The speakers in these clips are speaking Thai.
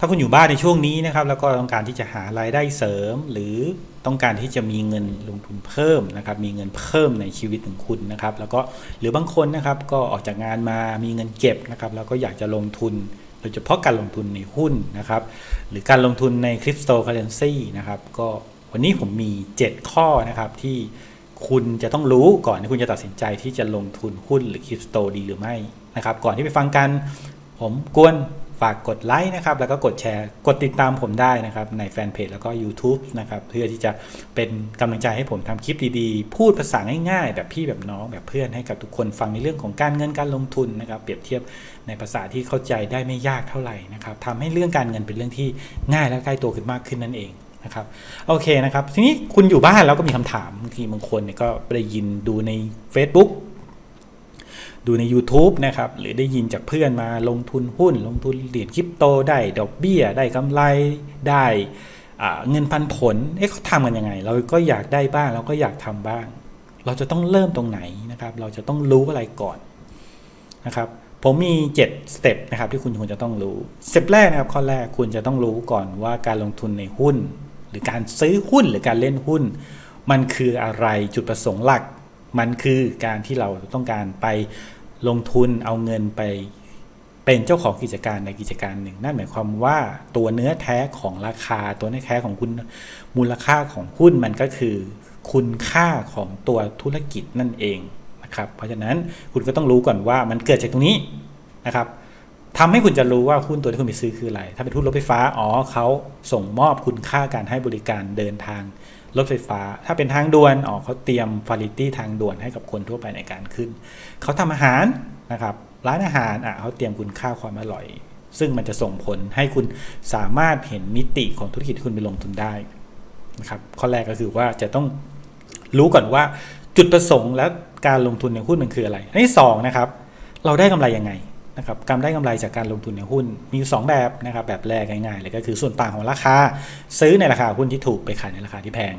ถ้าคุณอยู่บ้านในช่วงนี้นะครับ แล้วก็ต้องการที่จะหารายได้เสริม หรือต้องการที่จะมีเงินลงทุนเพิ่มนะครับ มีเงินเพิ่มในชีวิตของคุณนะครับ แล้วก็หรือบางคนนะครับก็ออกจากงานมามีเงินเก็บนะครับ แล้วก็อยากจะลงทุนโดยเฉพาะการลงทุนในหุ้นนะครับ หรือการลงทุนในคริปโตเคอเรนซีนะครับ ก็วันนี้ผมมี 7 ข้อนะครับที่คุณจะต้องรู้ก่อนที่คุณจะตัดสินใจที่จะลงทุนหุ้นหรือคริปโตดีหรือไม่นะครับ ก่อนที่ไปฟังกัน ผมกวน ฝากกดไลค์นะครับ แล้วก็กดแชร์ กดติดตามผมได้นะครับ ในแฟนเพจแล้วก็ YouTube นะครับ เพื่อที่จะเป็นกำลังใจให้ผมทำคลิปดีๆ พูดภาษาง่ายๆ แบบพี่แบบน้องแบบเพื่อนให้กับทุกคนฟังในเรื่องของการเงินการลงทุนนะครับ เปรียบเทียบในภาษาที่เข้าใจได้ไม่ยากเท่าไหร่นะครับทำให้เรื่องการเงินเป็นเรื่องที่ง่ายและใกล้ตัวขึ้นมากขึ้นนั่นเองนะครับโอเคนะครับ ทีนี้คุณอยู่บ้านแล้วก็มีคำถามบางทีบางคนเนี่ยก็ได้ยินดูใน Facebook ดูใน YouTube นะครับหรือได้ยินจากเพื่อนมาลงทุนหุ้น ลงทุนเหรียญคริปโตได้ดอกเบี้ย ได้กำไรได้เงินปันผลเอ๊ะเขาทำกันยังไง เราก็อยากได้บ้างเราก็อยากทำบ้าง เราจะต้องเริ่มตรงไหนนะครับ เราจะต้องรู้อะไรก่อนนะครับผมมี 7 สเต็ปนะครับที่คุณควรจะต้องรู้สเต็ปแรกนะครับข้อแรกคุณจะต้องรู้ก่อนว่าการลงทุนในหุ้น หรือการซื้อหุ้นหรือการเล่นหุ้น มันคืออะไรจุดประสงค์หลัก มันคือการที่เราต้องการไป ลงทุนเอาเงินไปเป็นเจ้าของกิจการในกิจการหนึ่ง นั่นหมายความว่าตัวเนื้อแท้ของราคา ตัวเนื้อแท้ของคุณมูลค่าของหุ้นมันก็คือ คุณค่าของตัวธุรกิจนั่นเองนะครับ เพราะฉะนั้นคุณก็ต้องรู้ก่อนว่ามันเกิดจากตรงนี้นะครับทำให้คุณจะรู้ว่าหุ้นตัวที่คุณไปซื้อคืออะไร ถ้าเป็นหุ้นรถไฟฟ้า อ๋อเขาส่งมอบคุณค่าการให้บริการเดินทาง รถไฟฟ้า ถ้าเป็นทางด่วนอ๋อเขาเตรียมฟาริตี้ทางด่วนให้กับคนทั่วไปในการขึ้น เขาทำอาหารนะครับ ร้านอาหารอะเขาเตรียมคุณค่าความอร่อย ซึ่งมันจะส่งผลให้คุณสามารถเห็นมิติของธุรกิจที่คุณไปลงทุนได้นะครับ ข้อแรกก็คือว่าจะต้องรู้ก่อนว่าจุดประสงค์และการลงทุนในหุ้นมันคืออะไร อันที่สองนะครับ เราได้กำไรยังไง นะครับการได้กำไรจากการลงทุนในหุ้นมีอยู่สองแบบนะครับแบบแรกง่ายๆเลยก็คือส่วนต่างของราคา ซื้อในราคาหุ้นที่ถูกไปขายในราคาที่แพง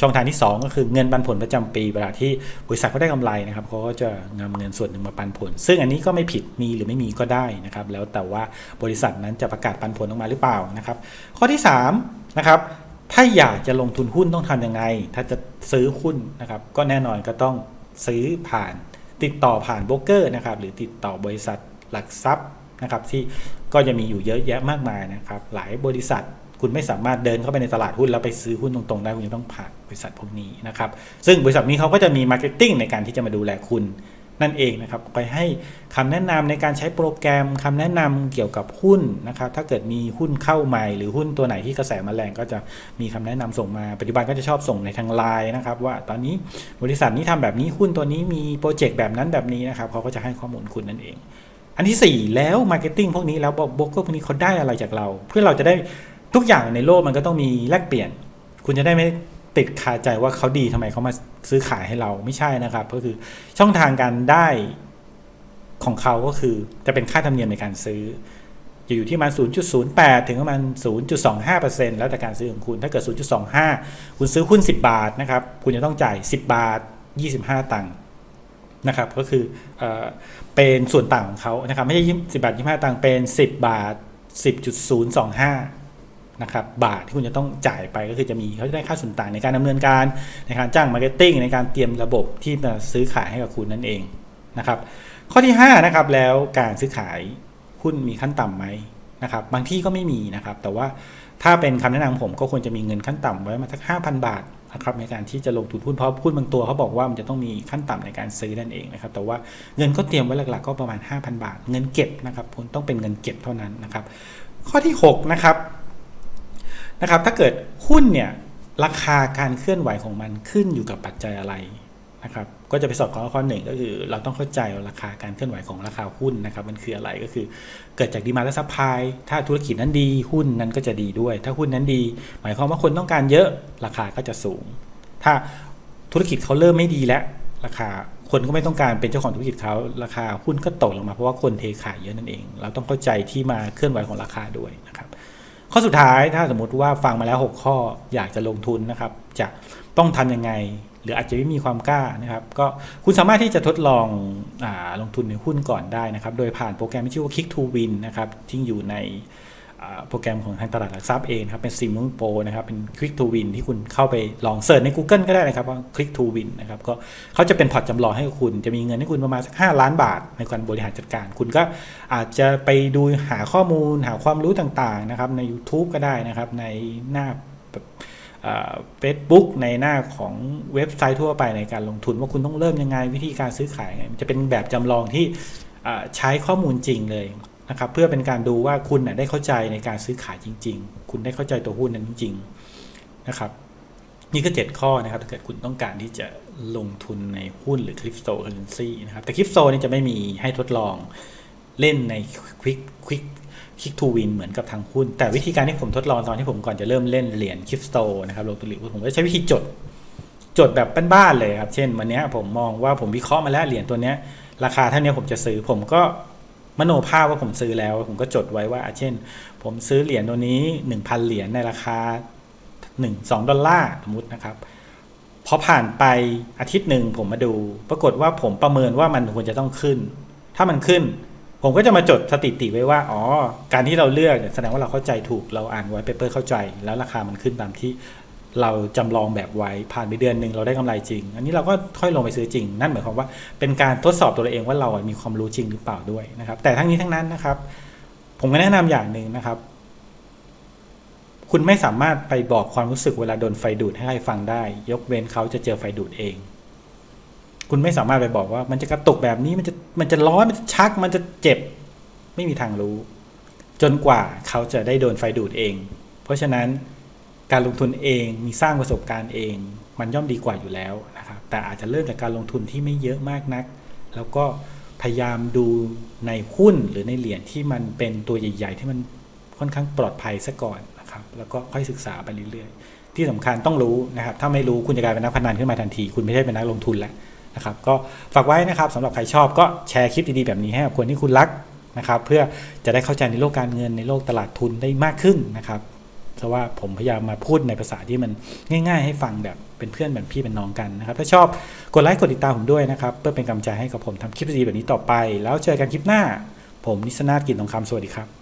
ช่องทางที่ 2 ก็คือเงินปันผลประจำปีเวลาที่บริษัทเขาได้กำไรนะครับเขาก็จะนำเงินส่วนหนึ่งมาปันผล ซึ่งอันนี้ก็ไม่ผิดมีหรือไม่มีก็ได้นะครับ แล้วแต่ว่าบริษัทนั้นจะประกาศปันผลออกมาหรือเปล่านะครับ ข้อที่3นะครับถ้าอยากจะลงทุนหุ้นต้องทำยังไง ถ้าจะซื้อหุ้นนะครับ ก็แน่นอนก็ต้องซื้อผ่าน ติดต่อผ่านโบรกเกอร์นะครับหรือติดต่อบริษัทหลักทรัพย์นะครับที่ก็จะมีอยู่เยอะแยะมากมายนะครับหลายบริษัทคุณไม่สามารถเดินเข้าไปในตลาดหุ้นแล้วไปซื้อหุ้นตรงๆได้คุณจะต้องผ่านบริษัทพวกนี้นะครับซึ่งบริษัทนี้เขาก็จะมีมาร์เก็ตติ้งในการที่จะมาดูแลคุณ นั่นเองนะครับไปให้คำแนะนำในการใช้โปรแกรมคำแนะนำเกี่ยวกับหุ้นนะครับถ้าเกิดมีหุ้นเข้าใหม่ หรือหุ้นตัวไหนที่กระแสมาแรงก็จะมีคำแนะนำส่งมาปัจจุบันก็จะชอบส่งในทางไลน์นะครับ ว่าตอนนี้บริษัทนี้ทำแบบนี้หุ้นตัวนี้มีโปรเจกต์แบบนั้นแบบนี้นะครับเขาก็จะให้ข้อมูลคุณนั่นเอง อันที่ 4 แล้วมาร์เก็ตติ้งพวกนี้แล้วโบรกเกอร์พวกนี้เขาได้อะไรจากเรา เพื่อเราจะได้ทุกอย่างในโลกมันก็ต้องมีแลกเปลี่ยน คุณจะได้ไม่ ติดคาใจว่าเขาดีทำไมเขามาซื้อขายให้เราไม่ใช่นะครับ ก็คือช่องทางการได้ของเขาก็คือจะเป็นค่าธรรมเนียมในการซื้อ อยู่ที่ประมาณ 0.08 ถึงประมาณ 0.25%แล้วแต่การซื้อของคุณ ถ้าเกิด 0.25 คุณซื้อหุ้น 10 บาทนะครับ คุณจะต้องจ่าย 10 บาท 25 ตังค์นะครับ ก็คือเออเป็นส่วนต่างของเขานะครับ ไม่ใช่10บาท 25 ตังค์ เป็น 10 บาท 10.025 นะครับบาทที่คุณจะต้องจ่ายไปก็คือจะมีเขาจะได้ค่าส่วนต่างในการดำเนินการในการจ้างมาร์เก็ตติ้งในการเตรียมระบบที่จะซื้อขายให้กับคุณนั่นเองนะครับข้อที่5นะครับแล้วการซื้อขายหุ้นมีขั้นต่ำไหมนะครับบางที่ก็ไม่มีนะครับ แต่ว่าถ้าเป็นคำแนะนำของผมก็ควรจะมีเงินขั้นต่ำไว้มาสัก 5,000 บาทนะครับในการที่จะลงทุนหุ้นเพราะหุ้นบางตัวเขาบอกว่ามันจะต้องมีขั้นต่ำในการซื้อนั่นเองนะครับแต่ว่าเงินก็เตรียมไว้หลักๆก็ประมาณ 5,000 บาท เงินเก็บนะครับคุณต้องเป็นเงินเก็บเท่านั้นนะครับข้อที่6นะครับ นะครับถ้าเกิดหุ้นเนี่ยราคาการเคลื่อนไหวของมันขึ้นอยู่กับปัจจัยอะไรนะครับก็จะไปสอดคล้องกับข้อหนึ่งก็คือเราต้องเข้าใจราคาการเคลื่อนไหวของราคาหุ้นนะครับมันคืออะไรก็คือเกิดจากดีมาและซัพพลายถ้าธุรกิจนั้นดีหุ้นนั้นก็จะดีด้วย ถ้าหุ้นนั้นดี หมายความว่าคนต้องการเยอะราคาก็จะสูง ถ้าธุรกิจเขาเริ่มไม่ดีแล้วราคาคนก็ไม่ต้องการเป็นเจ้าของธุรกิจเขาราคาหุ้นก็ตกลงมาเพราะว่าคนเทขายเยอะนั่นเอง เราต้องเข้าใจที่มาเคลื่อนไหวของราคาด้วยนะครับ ข้อสุดท้ายถ้าสมมติว่าฟังมาแล้ว 6 ข้ออยากจะลงทุนนะครับ จะต้องทำยังไง หรืออาจจะไม่มีความกล้านะครับ ก็คุณสามารถที่จะทดลองอลงทุนในหุ้นก่อนได้นะครับ โดยผ่านโปรแกรมที่ชื่อว่า Kick to Win นะครับที่อยู่ใน โปรแกรมของทางตลาดหลักทรัพย์เองครับเป็น s i m o n Pro นะครับเป็น Click to Win ที่คุณเข้าไปลองเสิร์ชใน Google ก็ได้นะครับว่า Click to Win นะครับก็เขาจะเป็นพอร์ตจำลองให้คุณจะมีเงินให้คุณประมาณสัก5ล้านบาท ในการบริหารจัดการ คุณก็อาจจะไปดูหาข้อมูลหาความรู้ต่างๆนะครับใน YouTube ก็ได้นะครับในหน้าเฟซบุ๊กในหน้าของเว็บไซต์ทั่วไปในการลงทุนว่าคุณต้องเริ่มยังไงวิธีการซื้อขายยังไงมันจะเป็นแบบจำลองที่ใช้ข้อมูลจริงเลย นะครับเพื่อเป็นการดูว่าคุณนะได้เข้าใจในการซื้อขายจริง ๆ คุณได้เข้าใจตัวหุ้นนั้นจริงๆนะครับ นี่ก็ 7 ข้อนะครับถ้าเกิดคุณต้องการที่จะลงทุนในหุ้นหรือคริปโตเคอเรนซีนะครับแต่คริปโตนี่จะไม่มีให้ทดลองเล่นในควิกควิกคลิกทูวินเหมือนกับทางหุ้น แต่วิธีการที่ผมทดลองตอนที่ผมก่อนจะเริ่มเล่นเหรียญคริปโตนะครับลงทุนเหรียญหุ้นผมก็ใช้วิธีจดจดแบบบ้านๆเลยครับ เช่นวันนี้ผมมองว่าผมวิเคราะห์มาแล้วเหรียญตัวนี้ราคาเท่านี้ผมจะซื้อผมก็ มโนภาพว่าผมซื้อแล้ว ผมก็จดไว้ว่า เช่น ผมซื้อเหรียญตัวนี้ 1,000 เหรียญในราคา 1 2 ดอลลาร์สมมตินะครับพอผ่านไปอาทิตย์หนึ่งผมมาดู ปรากฏว่าผมประเมินว่ามันควรจะต้องขึ้น ถ้ามันขึ้น ผมก็จะมาจดสถิติไว้ว่าอ๋อการที่เราเลือกแสดงว่าเราเข้าใจถูกเราอ่านไว้เปเปอร์เข้าใจ แล้วราคามันขึ้นตามที่ เราจำลองแบบไว้ผ่านไปเดือนหนึ่งเราได้กำไรจริง อันนี้เราก็ค่อยลงไปซื้อจริง นั่นหมายความว่าเป็นการทดสอบตัวเราเองว่าเราอะมีความรู้จริงหรือเปล่าด้วยนะครับ แต่ทั้งนี้ทั้งนั้นนะครับ ผมก็แนะนำอย่างหนึ่งนะครับ คุณไม่สามารถไปบอกความรู้สึกเวลาโดนไฟดูดให้ใครฟังได้ ยกเว้นเขาจะเจอไฟดูดเอง คุณไม่สามารถไปบอกว่า มันจะกระตุกแบบนี้มันจะมันจะร้อนมันจะชัก มันจะเจ็บ ไม่มีทางรู้ จนกว่าเขาจะได้โดนไฟดูดเอง เพราะฉะนั้น การลงทุนเองมีสร้างประสบการณ์เอง มันย่อมดีกว่าอยู่แล้วนะครับแต่อาจจะเริ่มจากการลงทุนที่ไม่เยอะมากนัก แล้วก็พยายามดูในหุ้นหรือในเหรียญที่มันเป็นตัวใหญ่ๆ ที่มันค่อนข้างปลอดภัยซะก่อนนะครับแล้วก็ค่อยศึกษาไปเรื่อยๆ ที่สำคัญต้องรู้นะครับถ้าไม่รู้คุณจะกลายเป็นนักพนันขึ้นมาทันที คุณไม่ใช่เป็นนักลงทุนแล้วนะครับก็ฝากไว้นะครับสำหรับใครชอบก็แชร์คลิปดีๆแบบนี้ให้กับคนที่คุณรักนะครับเพื่อจะได้เข้าใจในโลกการเงินในโลกตลาดทุนได้มากขึ้นนะครับ เพราะว่าผมพยายามมาพูดในภาษาที่มันง่าย ๆ ให้ฟังแบบเป็นเพื่อนแบบพี่เป็นน้องกันนะครับ ถ้าชอบกดไลค์กดติดตามผมด้วยนะครับ เพื่อเป็นกำลังใจให้กับผมทำคลิปดีแบบนี้ต่อไป แล้วเจอกันคลิปหน้า ผมนิสนาถกินทองคำสวัสดีครับ